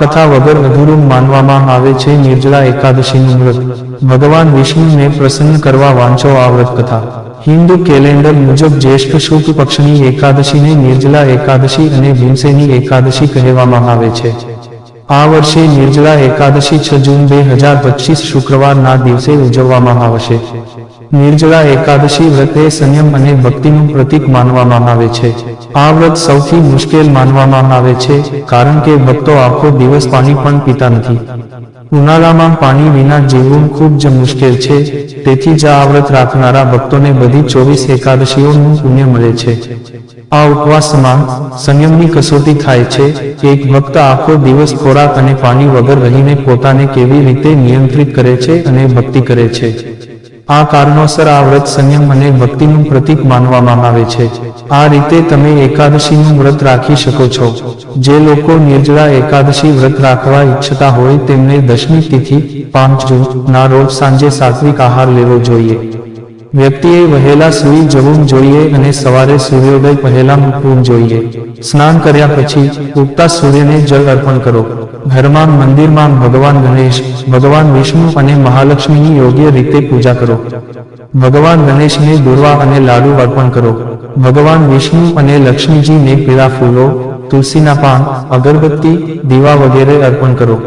કથા વગર અધૂરું માનવામાં આવે છે. નિર્જળા એકાદશીનું વ્રત. ભગવાન વિષ્ણુને પ્રસન્ન કરવા વાંચો આ વ્રત કથા. હિન્દુ કેલેન્ડર મુજબ જ્યેષ્ઠ શુક્લ પક્ષની એકાદશીને નિર્જલા એકાદશી અને ભીમસેની એકાદશી કહેવામાં આવે છે. આ વર્ષે નિર્જલા એકાદશી છ જૂન બે હજાર પચીસ શુક્રવારના દિવસે ઉજવવામાં આવશે. નિર્જળા એકાદશી વ્રત સંયમ અને ભક્તિનું પ્રતીક માનવામાં આવે છે. આ વ્રત સૌથી મુશ્કેલ માનવામાં આવે છે, કારણ કે ભક્તો આખો દિવસ પાણી પણ પીતા નથી. ઉનાળામાં પાણી વિના જીવવું ખૂબ જ મુશ્કેલ છે, તેથી જ આ વ્રત રાખનારા ભક્તોને બધી ચોવીસ એકાદશીઓનું પુણ્ય મળે છે. આ ઉપવાસમાં સંયમની કસોટી થાય છે, એક ભક્ત આખો દિવસ ખોરાક અને પાણી વગર રહીને પોતાને કેવી રીતે નિયંત્રિત કરે છે અને ભક્તિ કરે છે. આ કારણોસર આ વ્રત સંયમ અને ભક્તિનું પ્રતીક માનવામાં આવે છે. આ રીતે તમે એકાદશીનું વ્રત રાખી શકો છો. જે લોકો નિર્જળા એકાદશી વ્રત રાખવા ઈચ્છતા હોય તેમને દશમી તિથિ, પાંચ જૂન ના રોજ સાંજે સાત્વિક આહાર લેવો જોઈએ. વ્યક્તિએ વહેલા સૂઈ જવું જોઈએ અને સવારે સૂર્યોદય પહેલા ઉઠવું જોઈએ. સ્નાન કર્યા પછી ઉગતા સૂર્યને જળ અર્પણ કરો. ઘરમાં મંદિરમાં ભગવાન ગણેશ, ભગવાન વિષ્ણુ અને મહાલક્ષ્મીની યોગ્ય રીતે પૂજા કરો. ભગવાન ગણેશને દુર્વા અને લાડુ અર્પણ કરો. ભગવાન વિષ્ણુ અને લક્ષ્મીજીને પીળા ફૂલો, તુલસીના પાન, અગરબત્તી, દીવા વગેરે અર્પણ કરો.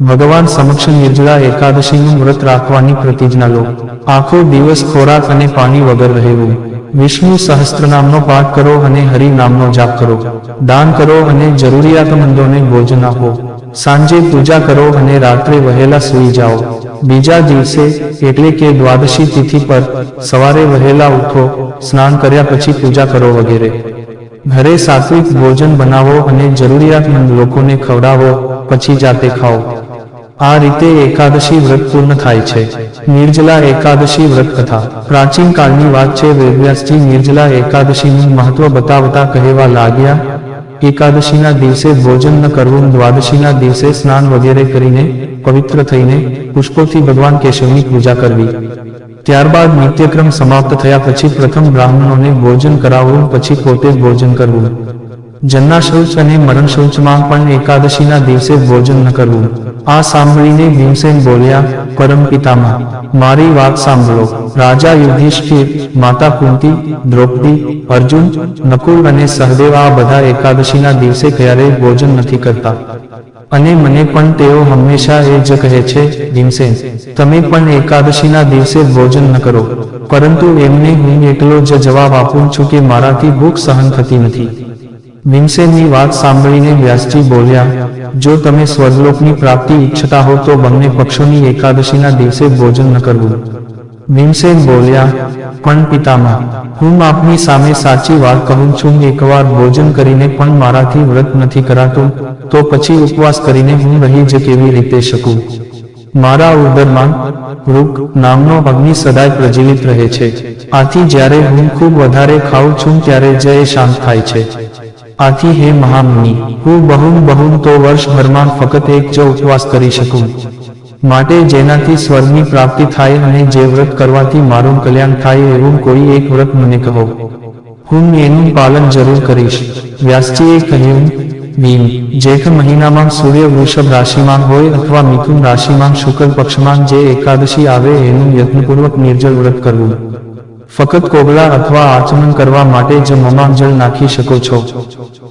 ભગવાન સમક્ષ નિર્જળા એકાદશીનું વ્રત રાખવાની પ્રતિજ્ઞા લો. આખો દિવસ ખોરાક અને પાણી વગર રહેવું. વિષ્ણુ સહસ્ત્રનામનો પાઠ કરો અને હરિ નામનો જાપ કરો. દાન કરો અને જરૂરિયાતમંદોને ભોજન આપો. સાંજે પૂજા કરો અને રાત્રે વહેલા સૂઈ જાઓ. બીજા દિવસે, એટલે કે દ્વાદશી તિથિ પર, સવારે વહેલા ઉઠો, સ્નાન કર્યા પછી પૂજા કરો વગેરે. ઘરે સાત્વિક ભોજન બનાવો અને જરૂરિયાતમંદ લોકોને ખવડાવો, પછી જાતે ખાઓ. આ રીતે એકાદશી વ્રત પૂર્ણ થાય છે. નિર્જલા એકાદશી વ્રત કથા. પ્રાચીન કાળની વાત છે વેદવ્યાસજી નિર્જલા એકાદશીનું મહત્વ બતાવતા કહેવા લાગ્યા, એકાદશીના દિવસે ભોજન ન કરવું, દ્વાદશીના દિવસે સ્નાન વગેરે કરીને પવિત્ર થઈને પુષ્પોથી ભગવાન કેશવની પૂજા કરવી. ત્યારબાદ નિત્યક્રમ સમાપ્ત થયા પછી પ્રથમ બ્રાહ્મણોને ભોજન કરાવવું, પછી પોતે ભોજન કરવું. જન્ના શૌચ અને મરણ શૌચમાં પણ એકાદશીના દિવસે ભોજન ન કરવું. આ સાંભળીને ભીમસેન બોલ્યા, પરમ પિતામાં મારી વાત સાંભળો. રાજા યુધિષ્ઠિર, માતા કુંતી, દ્રૌપદી, અર્જુન, નકુલ અને સહદેવ આ બધા એકાદશીના દિવસે ક્યારેય ભોજન નથી કરતા. અને મને પણ તેઓ હંમેશા એ જ કહે છે, ભીમસેન, તમે પણ એકાદશીના દિવસે ભોજન ન કરો. પરંતુ એમને હું એકલો જ જવાબ આપું છું કે મારાથી ભૂખ સહન થતી નથી. ભીમસેનની વાત સાંભળીને વ્યાસજી બોલ્યા, જો તમે સ્વર્ગલોકની પ્રાપ્તિ ઈચ્છતા હો તો બંને પક્ષોની એકાદશીના દિવસે ભોજન ન કરવું. ભીમસેન બોલ્યા, પણ પિતામાં હું આપની સામે સાચી વાત કહું છું, એકવાર ભોજન કરીને પણ મારાથી વ્રત નથી કરાતું, તો પછી ઉપવાસ કરીને હું રહી જ કેવી રીતે શકું? મારા ઉદરમાં વૃક નામનો અગ્નિ સદાય પ્રજ્વલિત રહે છે. આથી જ્યારે હું ખૂબ વધારે ખાઉં છું ત્યારે જય શાંત થાય છે. આથી હે મહામુનિ, હું બહુમ બહુમ તો વર્ષભરમાં ફક્ત એક જ ઉપવાસ કરી શકું. માટે જેનાથી સ્વર્ગની પ્રાપ્તિ થાય અને જે વ્રત કરવાથી મારું કલ્યાણ થાય એવું કોઈ એક વ્રત મને કહો. હું એનું પાલન જરૂર કરીશ. વ્યાસજીએ કહ્યું ભીમ જેઠ મહિનામાં સૂર્ય વૃષભ રાશિમાં હોય અથવા મિથુન રાશિમાં શુક્લ પક્ષમાં જે એકાદશી આવે એનું યત્નપૂર્વક નિર્જળ વ્રત કરવું. ફક્ત કોગળા અથવા આચમન કરવા માટે જ મમાં જળ નાખી શકો છો.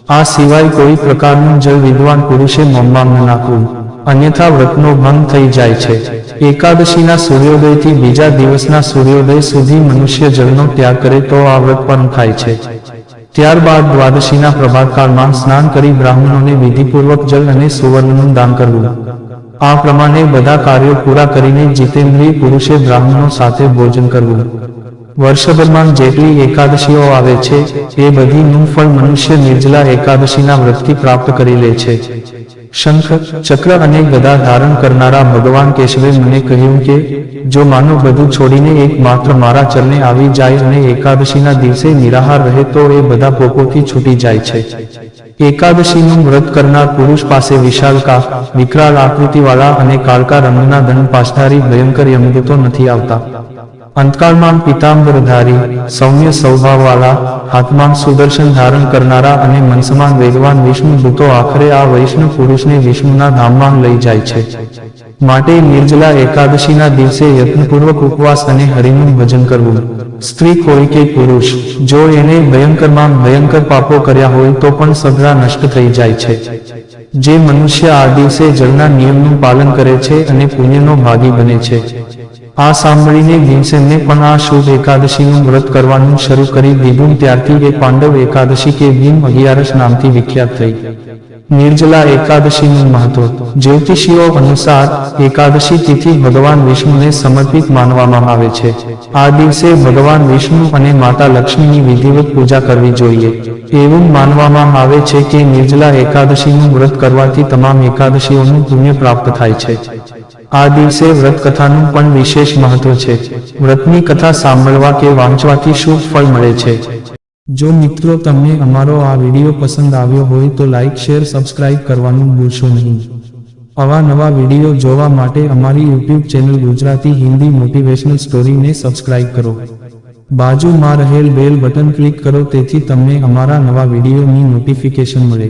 આ સિવાય કોઈ પ્રકારનું જળ વિદ્વાન પુરુષે મોમાં ન નાખવું. અન્યથા વ્રતનો ભંગ થઈ જાય છે. એકાદશીના સૂર્યોદયથી બીજા દિવસના સૂર્યોદય સુધી મનુષ્ય જળનો ત્યાગ કરે તો આ વ્રત પણ થાય છે. ત્યારબાદ દ્વાદશીના પ્રભાતકાળમાં સ્નાન કરી બ્રાહ્મણોને વિધિપૂર્વક જલ અને સુવર્ણનું દાન કરવું. આ પ્રમાણે બધા કાર્યો પૂરા કરીને જીતેન્દ્રિય પુરુષે બ્રાહ્મણો સાથે ભોજન કરવું. વર્ષભરમાં જેટલી એકાદશીઓ આવે છે, એ બધીનું ફળ મનુષ્ય નિર્જલા એકાદશીના વ્રતથી પ્રાપ્ત કરી લે છે. શંખ, ચક્ર અને ગદા ધારણ કરનારા ભગવાન કેશવે મને કહ્યું કે, જો માનવ બધું છોડીને એક મારા ચરણે આવી જાય અને એકાદશીના દિવસે નિરાહાર રહે, તો એ બધા પોપોથી છૂટી જાય છે. એકાદશીનું વ્રત કરનાર પુરુષ પાસે વિશાલકા, વિકરાળ આકૃતિવાળા અને કાળકા રંગના દંડ પાસધારી ભયંકર યમદૂતો નથી આવતા. અંતકાળમાં પિતાંબરધારી, સૌમ્ય સ્વભાવવાળા, હાથમાં સુદર્શન ધારણ કરનારા અને મનસમાન વેગવાન વિષ્ણુ દૂતો આખરે આ વૈષ્ણવ પુરુષને વિષ્ણુના ધામમાં લઈ જાય છે. માટે નિર્જલા એકાદશીના દિવસે યત્નપૂર્વક ઉપવાસ અને હરિનું ભજન કરવું. સ્ત્રી કોઈ કે પુરુષ, જો એને ભયંકરમાં ભયંકર પાપો કર્યા હોય તો પણ સગળા નષ્ટ થઈ જાય છે. જે મનુષ્ય આ દિવસે જળના નિયમનું પાલન કરે છે અને પુણ્યનો ભાગી બને છે. આ સાંભળીને ભીમસેનને પણ આ શુભ એકાદશીનું વ્રત કરવાનું શરૂ કરી દીધું. ત્યારથી એ પાંડવ એકાદશી કે ભીમ અગિયારસ નામથી વિખ્યાત થઈ. નિર્જલા એકાદશીનું મહત્વ. જ્યોતિષીઓ અનુસાર એકાદશી તિથિ ભગવાન વિષ્ણુને સમર્પિત માનવામાં આવે છે. આ દિવસે ભગવાન વિષ્ણુ અને માતા લક્ષ્મીની વિધિવત પૂજા કરવી જોઈએ. એવું માનવામાં આવે છે કે નિર્જલા એકાદશીનું વ્રત કરવાથી તમામ એકાદશીઓનું પુણ્ય પ્રાપ્ત થાય છે. આ દિવસે વ્રત કથાનું પણ વિશેષ મહત્વ છે. વ્રતની કથા સાંભળવા કે વાંચવાથી શુભ ફળ મળે છે? જો મિત્રો તમને અમારો આ વીડિયો પસંદ આવ્યો હોય તો લાઈક, શેર, સબસ્ક્રાઇબ કરવાનું ભૂલશો નહીં. આવા નવા વીડિયો જોવા માટે અમારી YouTube channel Gujarati Hindi motivational સ્ટોરીને subscribe કરો. બાજુમાં રહેલ બેલ બટન ક્લિક કરો, તેથી તમને અમારા નવા વિડીયોની નોટિફિકેશન મળે.